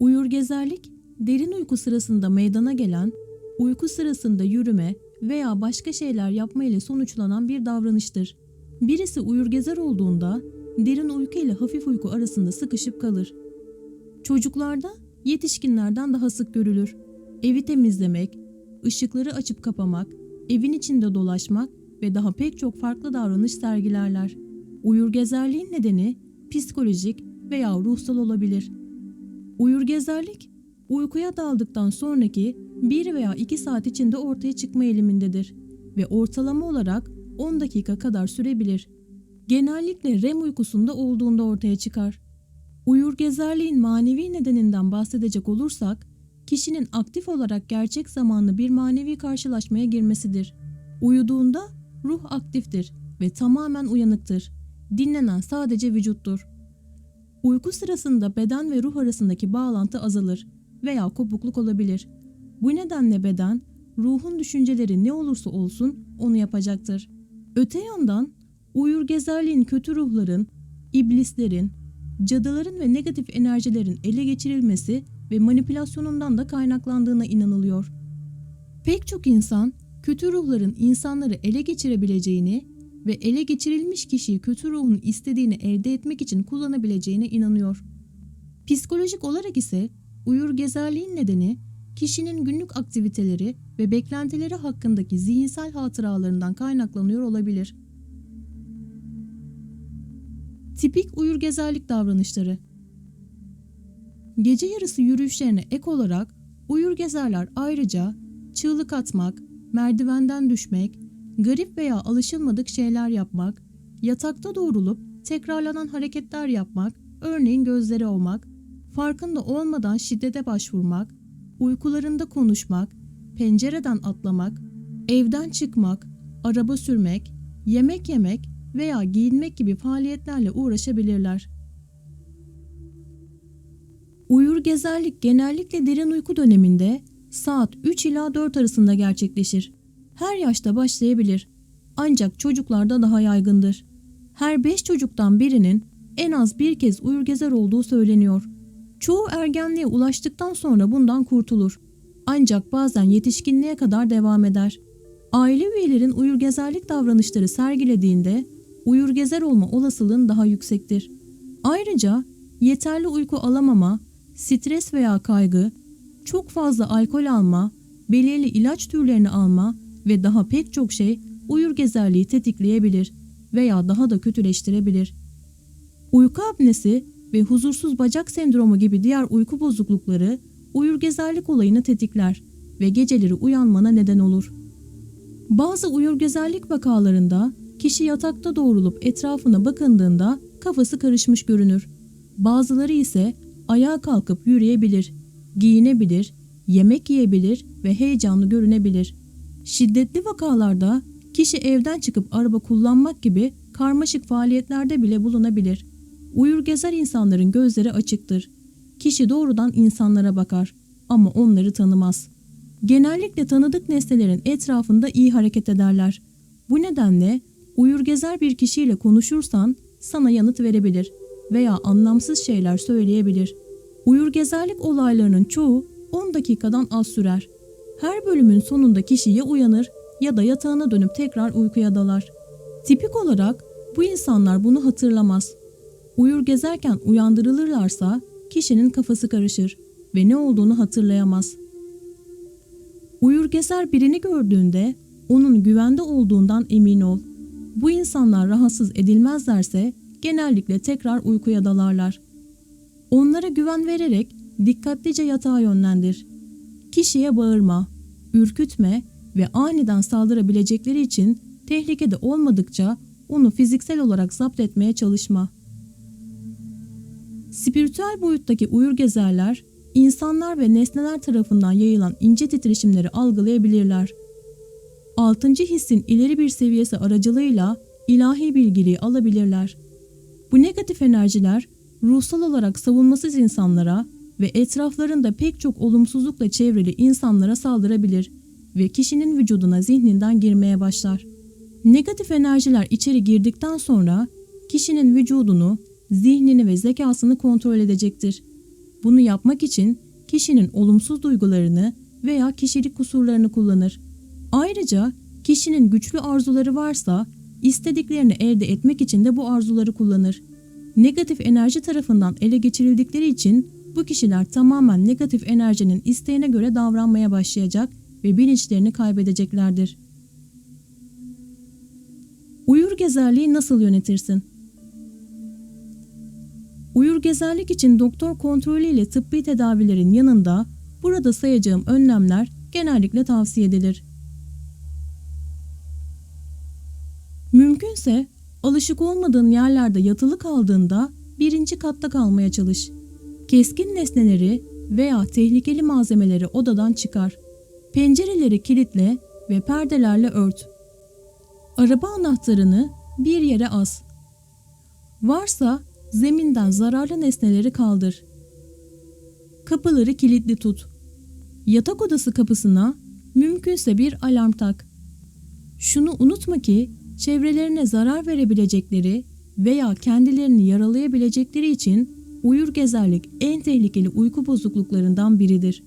Uyur gezerlik, derin uyku sırasında meydana gelen, uyku sırasında yürüme veya başka şeyler yapma ile sonuçlanan bir davranıştır. Birisi uyur gezer olduğunda derin uyku ile hafif uyku arasında sıkışıp kalır. Çocuklarda yetişkinlerden daha sık görülür. Evi temizlemek, ışıkları açıp kapamak, evin içinde dolaşmak ve daha pek çok farklı davranış sergilerler. Uyur gezerliğin nedeni psikolojik veya ruhsal olabilir. Uyur gezerlik, uykuya daldıktan sonraki 1 veya 2 saat içinde ortaya çıkma eğilimindedir ve ortalama olarak 10 dakika kadar sürebilir. Genellikle REM uykusunda olduğunda ortaya çıkar. Uyur gezerliğin manevi nedeninden bahsedecek olursak, kişinin aktif olarak gerçek zamanlı bir manevi karşılaşmaya girmesidir. Uyuduğunda ruh aktiftir ve tamamen uyanıktır. Dinlenen sadece vücuttur. Uyku sırasında beden ve ruh arasındaki bağlantı azalır veya kopukluk olabilir. Bu nedenle beden, ruhun düşünceleri ne olursa olsun onu yapacaktır. Öte yandan uyur gezerliğin kötü ruhların, iblislerin, cadıların ve negatif enerjilerin ele geçirilmesi ve manipülasyonundan da kaynaklandığına inanılıyor. Pek çok insan kötü ruhların insanları ele geçirebileceğini ve ele geçirilmiş kişiyi kötü ruhun istediğini elde etmek için kullanabileceğine inanıyor. Psikolojik olarak ise uyur gezerliğin nedeni kişinin günlük aktiviteleri ve beklentileri hakkındaki zihinsel hatıralarından kaynaklanıyor olabilir. Tipik uyur gezerlik davranışları Gece yarısı yürüyüşlerine ek olarak uyur gezerler ayrıca çığlık atmak, merdivenden düşmek, garip veya alışılmadık şeyler yapmak, yatakta doğrulup tekrarlanan hareketler yapmak, örneğin gözleri olmak, farkında olmadan şiddete başvurmak, uykularında konuşmak, pencereden atlamak, evden çıkmak, araba sürmek, yemek yemek veya giyinmek gibi faaliyetlerle uğraşabilirler. Uyur gezerlik genellikle derin uyku döneminde saat 3 ila 4 arasında gerçekleşir. Her yaşta başlayabilir. Ancak çocuklarda daha yaygındır. Her 5 çocuktan birinin en az bir kez uyur gezer olduğu söyleniyor. Çoğu ergenliğe ulaştıktan sonra bundan kurtulur. Ancak bazen yetişkinliğe kadar devam eder. Aile üyelerin uyur gezerlik davranışları sergilediğinde uyur gezer olma olasılığın daha yüksektir. Ayrıca yeterli uyku alamama, stres veya kaygı, çok fazla alkol alma, belirli ilaç türlerini alma ve daha pek çok şey uyur gezerliği tetikleyebilir veya daha da kötüleştirebilir. Uyku apnesi ve huzursuz bacak sendromu gibi diğer uyku bozuklukları uyur gezerlik olayını tetikler ve geceleri uyanmana neden olur. Bazı uyur gezerlik vakalarında kişi yatakta doğrulup etrafına bakındığında kafası karışmış görünür. Bazıları ise ayağa kalkıp yürüyebilir, giyinebilir, yemek yiyebilir ve heyecanlı görünebilir. Şiddetli vakalarda kişi evden çıkıp araba kullanmak gibi karmaşık faaliyetlerde bile bulunabilir. Uyur gezer insanların gözleri açıktır. Kişi doğrudan insanlara bakar ama onları tanımaz. Genellikle tanıdık nesnelerin etrafında iyi hareket ederler. Bu nedenle uyur gezer bir kişiyle konuşursan sana yanıt verebilir veya anlamsız şeyler söyleyebilir. Uyur gezerlik olaylarının çoğu 10 dakikadan az sürer. Her bölümün sonunda kişi ya uyanır ya da yatağına dönüp tekrar uykuya dalar. Tipik olarak bu insanlar bunu hatırlamaz. Uyur gezerken uyandırılırlarsa kişinin kafası karışır ve ne olduğunu hatırlayamaz. Uyur gezer birini gördüğünde onun güvende olduğundan emin ol. Bu insanlar rahatsız edilmezlerse genellikle tekrar uykuya dalarlar. Onlara güven vererek dikkatlice yatağa yönlendir. Kişiye bağırma, ürkütme ve aniden saldırabilecekleri için tehlikede olmadıkça onu fiziksel olarak zapt etmeye çalışma. Spiritüel boyuttaki uyur gezerler, insanlar ve nesneler tarafından yayılan ince titreşimleri algılayabilirler. Altıncı hissin ileri bir seviyesi aracılığıyla ilahi bilgiliği alabilirler. Bu negatif enerjiler ruhsal olarak savunmasız insanlara ve etraflarında pek çok olumsuzlukla çevrili insanlara saldırabilir ve kişinin vücuduna zihninden girmeye başlar. Negatif enerjiler içeri girdikten sonra kişinin vücudunu, zihnini ve zekasını kontrol edecektir. Bunu yapmak için kişinin olumsuz duygularını veya kişilik kusurlarını kullanır. Ayrıca kişinin güçlü arzuları varsa istediklerini elde etmek için de bu arzuları kullanır. Negatif enerji tarafından ele geçirildikleri için bu kişiler tamamen negatif enerjinin isteğine göre davranmaya başlayacak ve bilinçlerini kaybedeceklerdir. Uyur gezerliği nasıl yönetirsin? Uyur gezerlik için doktor kontrolü ile tıbbi tedavilerin yanında burada sayacağım önlemler genellikle tavsiye edilir. Mümkünse alışık olmadığın yerlerde yatılı kaldığında birinci katta kalmaya çalış. Keskin nesneleri veya tehlikeli malzemeleri odadan çıkar. Pencereleri kilitle ve perdelerle ört. Araba anahtarını bir yere as. Varsa zeminden zararlı nesneleri kaldır. Kapıları kilitli tut. Yatak odası kapısına mümkünse bir alarm tak. Şunu unutma ki çevrelerine zarar verebilecekleri veya kendilerini yaralayabilecekleri için uyur gezerlik en tehlikeli uyku bozukluklarından biridir.